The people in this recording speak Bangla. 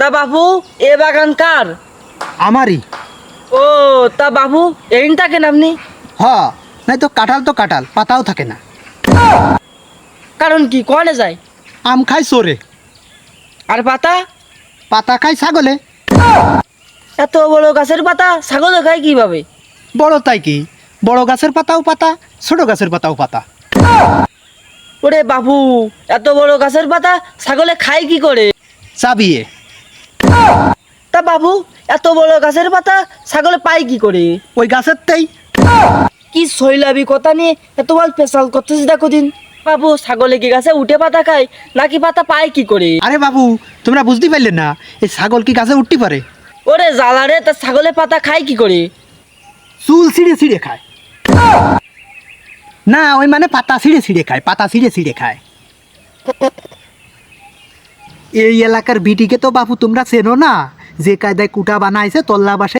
তা বাবু এ বাগান কার? আমারই। ও তা বাবু এরিন থাকেন আপনি? হ নাই তো কাঁঠাল তো কাঁঠাল পাতাও থাকে না। কারণ কি কনে যায়? আম খাই চোরে। আর পাতা? পাতা খাই ছাগলে। এত বড় গাছের পাতা ছাগলে খায় কীভাবে? বড় তাই কি বড় গাছের পাতাও পাতা ছোট গাছের পাতাও পাতা। ওরে বাবু এত বড় গাছের পাতা ছাগলে খায় কি করে? চাবিয়ে। তা বাবু এত বড় গাছের পাতা ছাগলে পায় কি করে? ওই গাছের তেই কি শৈলাবি কথা নিয়ে এত বল পেশাল করতেছি দেখো দিন। বাবু ছাগলে কি গাছে উঠে পাতা খায় নাকি পাতা পায় কি করে? আরে বাবু তোমরা বুঝতে পারলে না এই ছাগল কি গাছে উঠতে পারে? ওরে জ্বালারে তা ছাগলে পাতা খায় কি করে? চুল ছিঁড়ে ছিঁড়ে খায়। না ওই মানে পাতা ছিঁড়ে ছিঁড়ে খায় পাতা ছিঁড়ে ছিঁড়ে খায়। এই এলাকার বিটিকে তো বাপু তোমরা চেনো না। যে কায়দায় কুটা বানাইছে তল্লা বাসায়